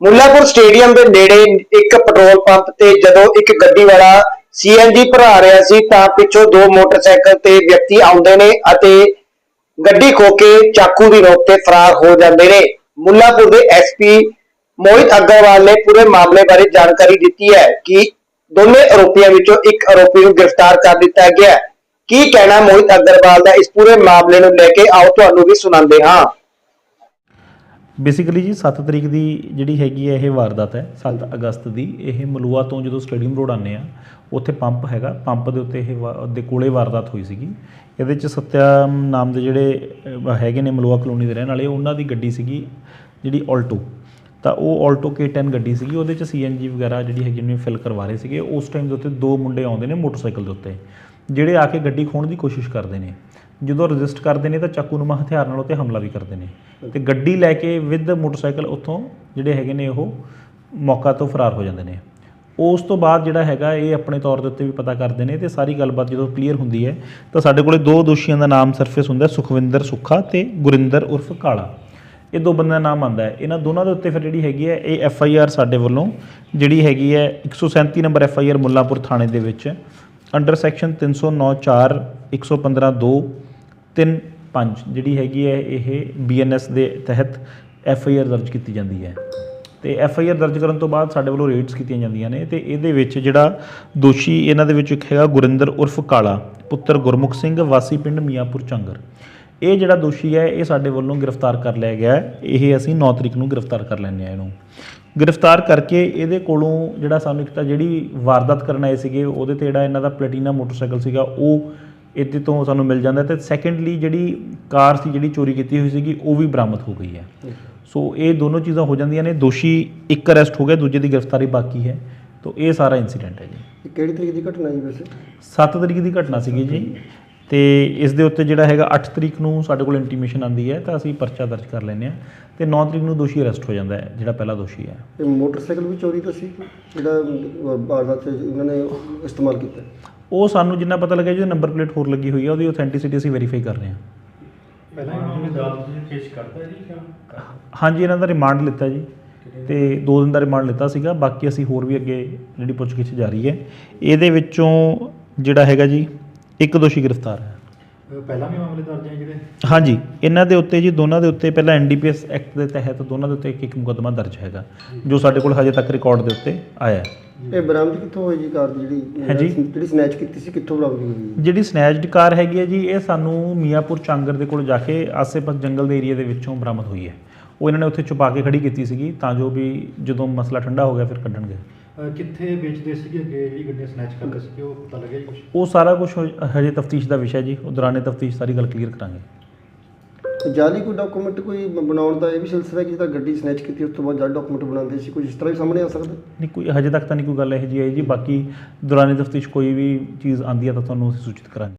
Mullapur stadium ਦੇ ਨੇੜੇ ਇੱਕ ਪੈਟਰੋਲ ਪੰਪ ਤੇ ਜਦੋਂ ਇੱਕ ਗੱਡੀ ਵਾਲਾ ਸੀਐਨਜੀ ਭਰਾ ਰਿਹਾ ਸੀ ਤਾਂ ਪਿੱਛੋਂ ਦੋ ਮੋਟਰਸਾਈਕਲ ਤੇ ਵਿਅਕਤੀ ਆਉਂਦੇ ਨੇ ਅਤੇ ਗੱਡੀ ਖੋ ਕੇ ਚਾਕੂ ਦੀ ਨੋਕ ਤੇ ਫਰਾਰ ਹੋ ਜਾਂਦੇ ਨੇ। ਮੁੱਲਾਪੁਰ ਦੇ ਐਸਪੀ ਮੋਹਿਤ ਅਗਰਵਾਲ ਨੇ ਪੂਰੇ ਮਾਮਲੇ ਬਾਰੇ ਜਾਣਕਾਰੀ ਦਿੱਤੀ ਹੈ ਕਿ ਦੋਨੇ ਆਰੋਪੀਆਂ ਵਿੱਚੋਂ ਇੱਕ ਆਰੋਪੀ ਨੂੰ ਗ੍ਰਿਫਤਾਰ ਕਰ ਦਿੱਤਾ ਗਿਆ ਹੈ। ਕੀ ਕਹਿਣਾ ਮੋਹਿਤ ਅਗਰਵਾਲ ਦਾ ਇਸ ਪੂਰੇ ਮਾਮਲੇ ਨੂੰ ਲੈ ਕੇ? ਆਓ ਤੁਹਾਨੂੰ ਵੀ ਸੁਣਾਉਂਦੇ ਹਾਂ। ਬੇਸਿਕਲੀ ਜੀ 7 ਤਰੀਕ ਦੀ ਜਿਹੜੀ ਹੈਗੀ ਹੈ ਇਹ ਵਾਰਦਾਤ ਹੈ 7 ਅਗਸਤ ਦੀ। ਇਹ ਮਲੂਆ ਤੋਂ ਜਦੋਂ ਸਟੇਡੀਅਮ ਰੋਡ ਆਉਂਦੇ ਆ, ਉੱਥੇ ਪੰਪ ਹੈਗਾ। ਪੰਪ ਦੇ ਉੱਤੇ ਇਹ ਵਾ- ਦੇ ਕੋਲੇ ਵਾਰਦਾਤ ਹੋਈ ਸੀਗੀ। ਇਹਦੇ ਚ ਸਤਿਆ ਨਾਮ ਦੇ ਜਿਹੜੇ ਹੈਗੇ ਨੇ ਮਲੂਆ ਕਲੋਨੀ ਦੇ ਰਹਿਣ ਵਾਲੇ, ਉਹਨਾਂ ਦੀ ਗੱਡੀ ਸੀਗੀ ਜਿਹੜੀ ਆਲਟੋ ਤਾਂ ਉਹ ਆਲਟੋ K10 ਗੱਡੀ ਸੀਗੀ। ਉਹਦੇ ਚ ਸੀਐਨਜੀ ਵਗੈਰਾ ਜਿਹੜੀ ਹੈਗੀ ਨੇ ਫਿਲ ਕਰਵਾ ਰਹੇ ਸੀਗੇ। ਉਸ ਟਾਈਮ ਦੇ ਉੱਤੇ ਦੋ ਮੁੰਡੇ ਆਉਂਦੇ ਨੇ ਮੋਟਰਸਾਈਕਲ ਦੇ ਉੱਤੇ। ਜਿਹੜੇ ਆ ਕੇ ਗੱਡੀ ਖੋਣ ਦੀ ਕੋਸ਼ਿਸ਼ ਕਰਦੇ ਨੇ। ਜਦੋਂ ਰਜਿਸਟ ਕਰਦੇ ਨੇ ਤਾਂ ਚਾਕੂ ਨੂਮਾ ਹਥਿਆਰ ਨਾਲ ਉੱਤੇ ਹਮਲਾ ਵੀ ਕਰਦੇ ਨੇ। ਤੇ ਗੱਡੀ ਲੈ ਕੇ ਵਿਦ ਮੋਟਰਸਾਈਕਲ ਉੱਥੋਂ ਜਿਹੜੇ ਹੈਗੇ ਨੇ ਉਹ ਮੌਕਾ ਤੋਂ ਫਰਾਰ ਹੋ ਜਾਂਦੇ ਨੇ। ਉਸ ਤੋਂ ਬਾਅਦ ਜਿਹੜਾ ਹੈਗਾ ਇਹ ਆਪਣੇ ਤੌਰ ਦੇ ਉੱਤੇ ਵੀ ਪਤਾ ਕਰਦੇ ਨੇ ਤੇ ਸਾਰੀ ਗੱਲਬਾਤ ਜਦੋਂ ਕਲੀਅਰ ਹੁੰਦੀ ਹੈ ਤਾਂ ਸਾਡੇ ਕੋਲੇ ਦੋ ਦੋਸ਼ੀਆਂ ਦਾ ਨਾਮ ਸਰਫੇਸ ਹੁੰਦਾ ਸੁਖਵਿੰਦਰ ਸੁੱਖਾ ਤੇ ਗੁਰਿੰਦਰ ਉਰਫ ਕਾਲਾ। ਇਹ ਦੋ ਬੰਦਿਆਂ ਦਾ ਨਾਮ ਆਂਦਾ ਹੈ। ਇਹਨਾਂ ਦੋਨਾਂ ਦੇ ਉੱਤੇ ਫਿਰ ਜਿਹੜੀ ਹੈਗੀ ਹੈ, ਇਹ ਐਫ ਆਈ ਆਰ ਸਾਡੇ ਵੱਲੋਂ ਜਿਹੜੀ ਹੈਗੀ ਹੈ 137 number F I R Mullapur ਥਾਣੇ ਦੇ ਵਿੱਚ ਅੰਡਰ ਸੈਕਸ਼ਨ 309 4 115 2 3 5 ਜਿਹੜੀ ਹੈਗੀ ਹੈ ਇਹ ਬੀਐਨਐਸ ਦੇ ਤਹਿਤ ਐਫ ਆਈ ਆਰ ਦਰਜ ਕੀਤੀ ਜਾਂਦੀ ਹੈ। ਤੇ ਐਫ ਆਈ ਆਰ ਦਰਜ ਕਰਨ ਤੋਂ ਬਾਅਦ ਸਾਡੇ ਵੱਲੋਂ ਰੇਡਸ ਕੀਤੀਆਂ ਜਾਂਦੀਆਂ ਨੇ ਤੇ ਇਹਦੇ ਵਿੱਚ ਜਿਹੜਾ ਦੋਸ਼ੀ ਇਹਨਾਂ ਦੇ ਵਿੱਚ ਇੱਕ ਹੈਗਾ ਗੁਰਿੰਦਰ ਉਰਫ ਕਾਲਾ, ਪੁੱਤਰ ਗੁਰਮੁਖ ਸਿੰਘ, ਵਾਸੀ ਪਿੰਡ ਮੀਆਂਪੁਰ ਚੰਗਰ ਇਹ ਜਿਹੜਾ ਦੋਸ਼ੀ ਹੈ, ਇਹ ਸਾਡੇ ਵੱਲੋਂ ਗ੍ਰਿਫਤਾਰ ਕਰ ਲਿਆ ਗਿਆ ਹੈ। ਇਹ ਅਸੀਂ 9 ਤਰੀਕ ਨੂੰ ਗ੍ਰਿਫਤਾਰ ਕਰ ਲੈਂਦੇ ਆ ਇਹਨੂੰ। ਗ੍ਰਿਫਤਾਰ ਕਰਕੇ ਇਹਦੇ ਕੋਲੋਂ ਜਿਹੜਾ ਸਾਨੂੰ ਇੱਕ ਤਾਂ ਜਿਹੜੀ ਵਾਰਦਾਤ ਕਰਨ ਆਏ ਸੀਗੇ ਉਹਦੇ ਤੇ ਜਿਹੜਾ ਇਹਨਾਂ ਦਾ ਪਲੈਟੀਨਾ ਮੋਟਰਸਾਈਕਲ ਸੀਗਾ ਉਹ ਇਹਦੇ ਤੋਂ ਸਾਨੂੰ ਮਿਲ ਜਾਂਦਾ ਤੇ ਸੈਕੰਡਲੀ ਜਿਹੜੀ ਕਾਰ ਸੀ ਜਿਹੜੀ ਚੋਰੀ ਕੀਤੀ ਹੋਈ ਸੀਗੀ ਉਹ ਵੀ ਬਰਾਮਦ ਹੋ ਗਈ ਹੈ। ਸੋ ਇਹ ਦੋਨੋਂ ਚੀਜ਼ਾਂ ਹੋ ਜਾਂਦੀਆਂ ਨੇ ਦੋਸ਼ੀ ਇੱਕ ਅਰੈਸਟ ਹੋ ਗਿਆ ਦੂਜੇ ਦੀ ਗ੍ਰਿਫਤਾਰੀ ਬਾਕੀ ਹੈ। ਤੋਂ ਇਹ ਸਾਰਾ ਇਨਸੀਡੈਂਟ ਹੈ ਜੀ। ਕਿਹੜੀ ਤਰੀਕ ਦੀ ਘਟਨਾ ਜੀ ਵੈਸੇ? 7 ਤਰੀਕ ਦੀ ਘਟਨਾ ਸੀਗੀ ਜੀ। ਤੇ ਇਸ ਦੇ ਉੱਤੇ ਜਿਹੜਾ ਹੈਗਾ 8 ਤਰੀਕ ਨੂੰ ਸਾਡੇ ਕੋਲ ਇੰਟੀਮੇਸ਼ਨ ਆਂਦੀ ਹੈ ਤਾਂ ਅਸੀਂ ਪਰਚਾ ਦਰਜ ਕਰ ਲੈਂਦੇ ਆ ਤੇ 9 ਤਰੀਕ ਨੂੰ ਦੋਸ਼ੀ ਅਰੈਸਟ ਹੋ ਜਾਂਦਾ ਹੈ ਜਿਹੜਾ ਪਹਿਲਾ ਦੋਸ਼ੀ ਹੈ। ਇਹ ਮੋਟਰਸਾਈਕਲ ਵੀ ਚੋਰੀ ਦਾ ਸੀ ਜਿਹੜਾ ਵਾਰਦਾਤ 'ਚ ਇਹਨਾਂ ਨੇ ਇਸਤੇਮਾਲ ਕੀਤਾ? ਉਹ ਸਾਨੂੰ ਜਿੰਨਾ ਪਤਾ ਲੱਗਿਆ ਜੀ ਨੰਬਰ ਪਲੇਟ ਹੋਰ ਲੱਗੀ ਹੋਈ ਹੈ ਉਹਦੀ ਆਥੈਂਟਿਸਿਟੀ ਅਸੀਂ ਵੈਰੀਫਾਈ ਕਰ ਰਹੇ ਹਾਂ। ਪਹਿਲਾਂ ਇਹਨਾਂ ਨੇ ਅਦਾਲਤ ਵਿੱਚ ਪੇਸ਼ ਕਰਤਾ ਜੀ ਕਿਉਂ ਹਾਂਜੀ ਇਹਨਾਂ ਦਾ ਰਿਮਾਂਡ ਲਿੱਤਾ ਜੀ ਤੇ 2 ਦਿਨ ਦਾ ਰਿਮਾਂਡ ਲਿੱਤਾ ਸੀਗਾ ਬਾਕੀ ਅਸੀਂ ਹੋਰ ਵੀ ਅੱਗੇ ਜਿਹੜੀ ਪੁੱਛਗਿੱਛ ਜਾਰੀ ਹੈ ਇਹਦੇ ਵਿੱਚੋਂ ਜਿਹੜਾ ਹੈਗਾ ਜੀ ਇੱਕ ਦੋਸ਼ੀ ਗ੍ਰਿਫਤਾਰ ਹੈ। ਪਹਿਲਾਂ ਵੀ ਮਾਮਲੇ ਦਰਜ ਹੈ ਜਿਹੜੇ? ਹਾਂਜੀ ਇਹਨਾਂ ਦੇ ਉੱਤੇ ਜੀ ਦੋਨਾਂ ਦੇ ਉੱਤੇ ਪਹਿਲਾਂ ਐਨਡੀਪੀਐਸ ਐਕਟ ਦੇ ਤਹਿਤ ਦੋਨਾਂ ਦੇ ਉੱਤੇ ਇੱਕ ਇੱਕ ਮੁਕੱਦਮਾ ਦਰਜ ਹੈਗਾ ਜੋ। ਸਾਡੇ ਕੋਲ ਹਜੇ ਤੱਕ ਰਿਕਾਰਡ ਦੇ ਉੱਤੇ ਆਇਆ ਹੈ। ਇਹ ਬਰਾਮਦ ਕਿੱਥੋਂ ਹੋਈ ਜੀ ਕਾਰ ਦੀ ਜਿਹੜੀ ਹਾਂਜੀ। ਜਿਹੜੀ ਸਨੈਚ ਕੀਤੀ ਸੀ ਕਿੱਥੋਂ ਬਰਾਮਦ ਹੋਈ ਜੀ? ਜਿਹੜੀ ਸਨੈਚਡ ਕਾਰ ਹੈਗੀ ਹੈ ਜੀ ਇਹ ਸਾਨੂੰ ਮੀਆਂਪੁਰ ਚਾਂਗਰ ਦੇ ਕੋਲ ਜਾ ਕੇ ਆਸੇ-ਪਾਸੇ ਜੰਗਲ ਦੇ ਏਰੀਆ ਦੇ ਵਿੱਚੋਂ ਬਰਾਮਦ ਹੋਈ ਹੈ। ਉਹ ਇਹਨਾਂ ਨੇ ਉੱਥੇ ਛੁਪਾ ਕੇ ਖੜੀ ਕੀਤੀ ਸੀਗੀ ਤਾਂ ਜੋ ਵੀ ਜਦੋਂ ਮਸਲਾ ਠੰਡਾ ਹੋ ਗਿਆ ਫਿਰ ਕੱਢਣਗੇ। ਕਿੱਥੇ ਵੇਚਦੇ ਸੀਗੇ ਅੱਗੇ? ਜਿਹੜੀ ਗੱਡੀਆਂ ਸਨੈਚ ਕਰਦੇ ਸੀਗੇ ਉਹ ਪਤਾ ਲੱਗਿਆ ਜੀ ਕੁਝ ਉਹ ਸਾਰਾ ਕੁਝ ਹਜੇ ਤਫਤੀਸ਼ ਦਾ ਵਿਸ਼ਾ ਜੀ। ਉਹ ਦੌਰਾਨੇ ਤਫਤੀਸ਼ ਸਾਰੀ ਗੱਲ ਕਲੀਅਰ ਕਰਾਂਗੇ। ਜਾਲੀ ਕੋਈ ਡਾਕੂਮੈਂਟ ਕੋਈ ਬਣਾਉਣ ਦਾ ਇਹ ਵੀ ਸਿਲਸਿਲਾ ਹੈ ਕਿ ਜਿੱਦਾਂ ਗੱਡੀ ਸਨੈਚ ਕੀਤੀ ਉਸ ਤੋਂ ਬਾਅਦ ਜਾਲੀ ਡਾਕੂਮੈਂਟ ਬਣਾਉਂਦੇ ਸੀ ਕੁਝ ਇਸ ਤਰ੍ਹਾਂ ਵੀ ਸਾਹਮਣੇ ਆ ਸਕਦਾ? ਨਹੀਂ ਕੋਈ ਹਜੇ ਤੱਕ ਤਾਂ ਨਹੀਂ ਕੋਈ ਗੱਲ ਇਹੋ ਜਿਹੀ ਆਈ ਜੀ। ਬਾਕੀ ਦੌਰਾਨੇ ਤਫਤੀਸ਼ ਕੋਈ ਵੀ ਚੀਜ਼ ਆਂਦੀ ਹੈ ਤਾਂ ਤੁਹਾਨੂੰ ਅਸੀਂ ਸੂਚਿਤ ਕਰਾਂਗੇ।